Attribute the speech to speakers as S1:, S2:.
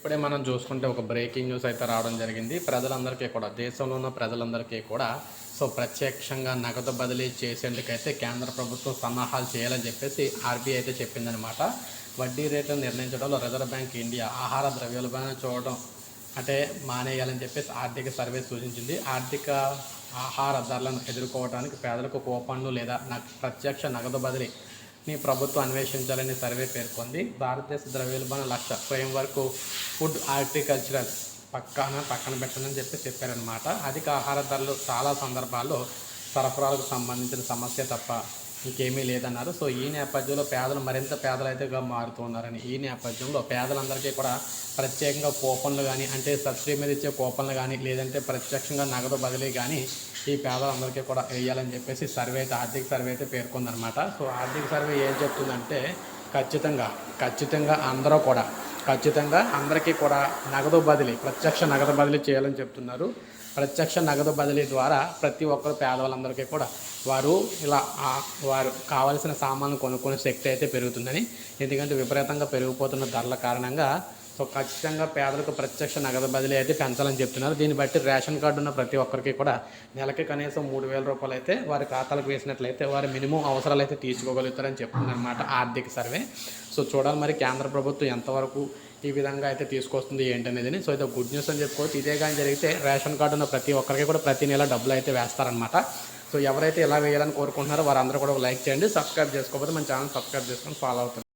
S1: ఇప్పుడే మనం చూసుకుంటే ఒక బ్రేకింగ్ న్యూస్ అయితే రావడం జరిగింది. ప్రజలందరికీ కూడా దేశంలో ఉన్న ప్రజలందరికీ కూడా. సో ప్రత్యక్షంగా నగదు బదిలీ చేసేందుకైతే కేంద్ర ప్రభుత్వం సన్నాహాలు చేయాలని చెప్పేసి ఆర్బీఐ అయితే చెప్పిందనమాట వడ్డీ రేట్లను నిర్ణయించడంలో రిజర్వ్ బ్యాంక్ ఇండియా ఆహార ద్రవ్యోల్బణం చూడడం అంటే మానేయాలని చెప్పేసి ఆర్థిక సర్వే సూచించింది. ఆర్థిక ఆహార ధరలను ఎదుర్కోవడానికి పేదలకు కూపన్లు లేదా నగ ప్రత్యక్ష నగదు బదిలీ ని ప్రభుత్వం అన్వేషించాలని సర్వే పేర్కొంది. భారతదేశ ద్రవ్యోల్బణ లక్ష్య ఫ్రేమ్వర్క్ ఫుడ్ హార్టికల్చరల్ పక్కన పక్కన పెట్టనని చెప్పి చెప్పారనమాట అధిక ఆహార ధరలు చాలా సందర్భాల్లో సరఫరాలకు సంబంధించిన సమస్య తప్ప ఇంకేమీ లేదన్నారు. సో ఈ నేపథ్యంలో పేదలు మరింత పేదలైతేగా మారుతున్నారని ఈ నేపథ్యంలో పేదలందరికీ కూడా ప్రత్యేకంగా కూపన్లు కానీ అంటే సబ్సిడీ మీద ఇచ్చే కూపన్లు కానీ లేదంటే ప్రత్యక్షంగా నగదు బదిలీ కానీ ఈ పేదలందరికీ కూడా వేయాలని చెప్పేసి సర్వే అయితే ఆర్థిక సర్వే అయితే పేర్కొందనమాట సో ఆర్థిక సర్వే ఏం చెప్తుందంటే ఖచ్చితంగా ఖచ్చితంగా అందరూ కూడా ఖచ్చితంగా అందరికీ కూడా నగదు బదిలీ ప్రత్యక్ష నగదు బదిలీ చేయాలని చెప్తున్నారు. ప్రత్యక్ష నగదు బదిలీ ద్వారా ప్రతి ఒక్కరు పేదవాళ్ళందరికీ కూడా వారు ఇలా వారు కావాల్సిన సామాన్లు కొనుక్కునే శక్తి అయితే పెరుగుతుందని ఎందుకంటే విపరీతంగా పెరిగిపోతున్న ధరల కారణంగా సో ఖచ్చితంగా పేదలకు ప్రత్యక్ష నగదు బదిలీ అయితే పెంచాలని చెప్తున్నారు. దీన్ని బట్టి రేషన్ కార్డు ఉన్న ప్రతి ఒక్కరికి కూడా నెలకి కనీసం మూడు వేల రూపాయలు అయితే వారి ఖాతాలకు వేసినట్లయితే వారి మినిమం అవసరాలు అయితే తీర్చుకోగలుగుతారని చెప్తుందన్నమాట ఆర్థిక సర్వే. సో చూడాలి మరి కేంద్ర ప్రభుత్వం ఎంతవరకు ఈ విధంగా అయితే తీసుకొస్తుంది ఏంటనేది. సో ఇది గుడ్ న్యూస్ అని చెప్పుకోవచ్చు. ఇదే కానీ జరిగితే రేషన్ కార్డు ఉన్న ప్రతి ఒక్కరికి కూడా ప్రతి నెల డబ్బులు అయితే వేస్తారనమాట సో ఎవరైతే ఇలా వేయాలని కోరుకుంటున్నారో వారందరూ కూడా లైక్ చేయండి. సబ్స్క్రైబ్ చేసుకోకపోతే మన ఛానల్ సబ్స్క్రైబ్ చేసుకొని ఫాలో అవుతుంది.